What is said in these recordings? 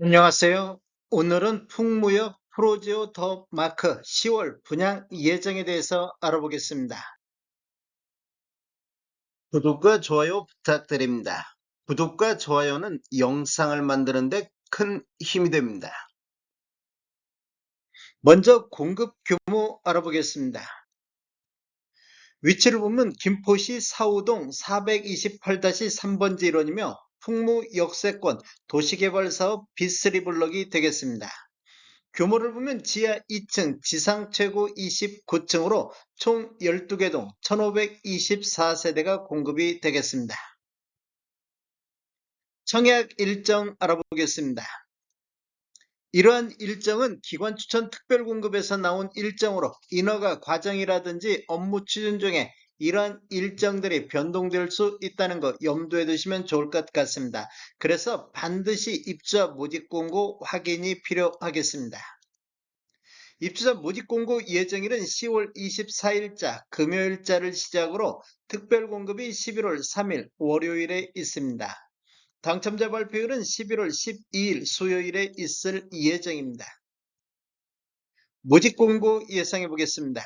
안녕하세요. 오늘은 풍무역 프로지오 더 마크 10월 분양 예정에 대해서 알아보겠습니다. 구독과 좋아요 부탁드립니다. 구독과 좋아요는 영상을 만드는데 큰 힘이 됩니다. 먼저 공급 규모 알아보겠습니다. 위치를 보면 김포시 사우동 428-3번지 일원이며 풍무 역세권 도시개발사업 B3 블럭이 되겠습니다. 규모를 보면 지하 2층, 지상 최고 29층으로 총 12개 동 1524세대가 공급이 되겠습니다. 청약 일정 알아보겠습니다. 이러한 일정은 기관 추천 특별 공급에서 나온 일정으로 인허가 과정이라든지 업무 추진 중에 이러한 일정들이 변동될 수 있다는 거 염두에 두시면 좋을 것 같습니다. 그래서 반드시 입주자 모집 공고 확인이 필요하겠습니다. 입주자 모집 공고 예정일은 10월 24일자 금요일자를 시작으로 특별 공급이 11월 3일 월요일에 있습니다. 당첨자 발표일은 11월 12일 수요일에 있을 예정입니다. 모집 공고 예상해 보겠습니다.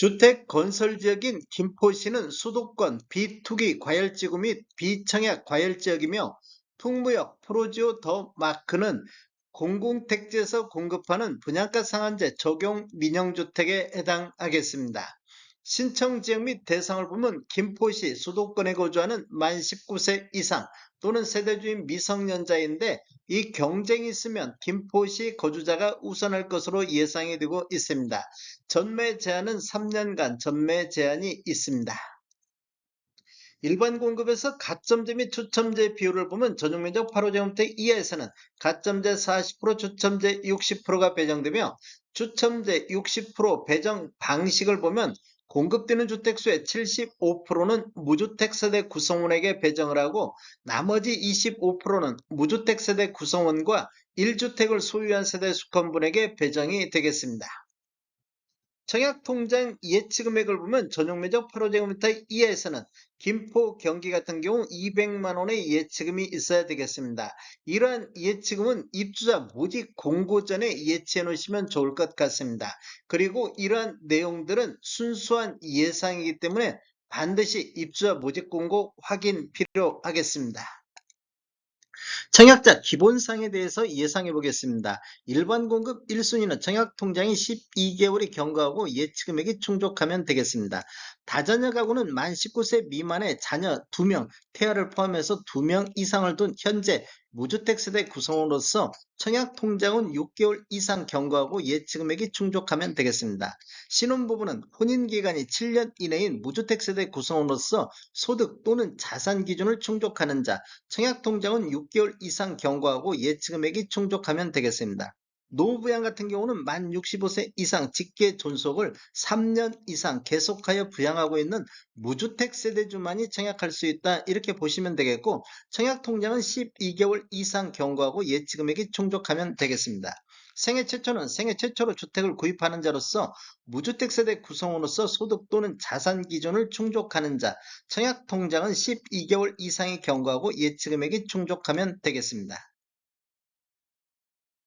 주택 건설 지역인 김포시는 수도권 비투기 과열지구 및 비청약 과열지역이며 풍무역 프로지오 더 마크는 공공택지에서 공급하는 분양가 상한제 적용 민영주택에 해당하겠습니다. 신청 지역 및 대상을 보면 김포시 수도권에 거주하는 만 19세 이상 또는 세대 주인 미성년자인데 이 경쟁이 있으면 김포시 거주자가 우선할 것으로 예상이 되고 있습니다. 전매 제한은 3년간 전매 제한이 있습니다. 일반 공급에서 가점제 및 추첨제 비율을 보면 전용면적 8호제곱미터 이하에서는 가점제 40% 추첨제 60%가 배정되며 추첨제 60% 배정 방식을 보면 공급되는 주택수의 75%는 무주택 세대 구성원에게 배정을 하고 나머지 25%는 무주택 세대 구성원과 1주택을 소유한 세대 수권분에게 배정이 되겠습니다. 청약통장 예치금액을 보면 전용면적 8호제곱미터 이하에서는 김포, 경기 같은 경우 200만원의 예치금이 있어야 되겠습니다. 이러한 예치금은 입주자 모집 공고 전에 예치해 놓으시면 좋을 것 같습니다. 그리고 이러한 내용들은 순수한 예상이기 때문에 반드시 입주자 모집 공고 확인 필요하겠습니다. 청약자 기본상에 대해서 예상해 보겠습니다. 일반 공급 1순위는 청약 통장이 12개월이 경과하고 예치금액이 충족하면 되겠습니다. 다자녀 가구는 만 19세 미만의 자녀 2명, 태아를 포함해서 2명 이상을 둔 현재 무주택 세대 구성원으로서 청약 통장은 6개월 이상 경과하고 예치금액이 충족하면 되겠습니다. 신혼부부는 혼인기간이 7년 이내인 무주택 세대 구성원으로서 소득 또는 자산 기준을 충족하는 자, 청약 통장은 6개월 이상 경과하고 예치금액이 충족하면 되겠습니다. 노부양 같은 경우는 만 65세 이상 직계 존속을 3년 이상 계속하여 부양하고 있는 무주택 세대주만이 청약할 수 있다 이렇게 보시면 되겠고 청약 통장은 12개월 이상 경과하고 예치금액이 충족하면 되겠습니다. 생애 최초는 생애 최초로 주택을 구입하는 자로서 무주택 세대 구성원으로서 소득 또는 자산 기준을 충족하는 자 청약 통장은 12개월 이상이 경과하고 예치금액이 충족하면 되겠습니다.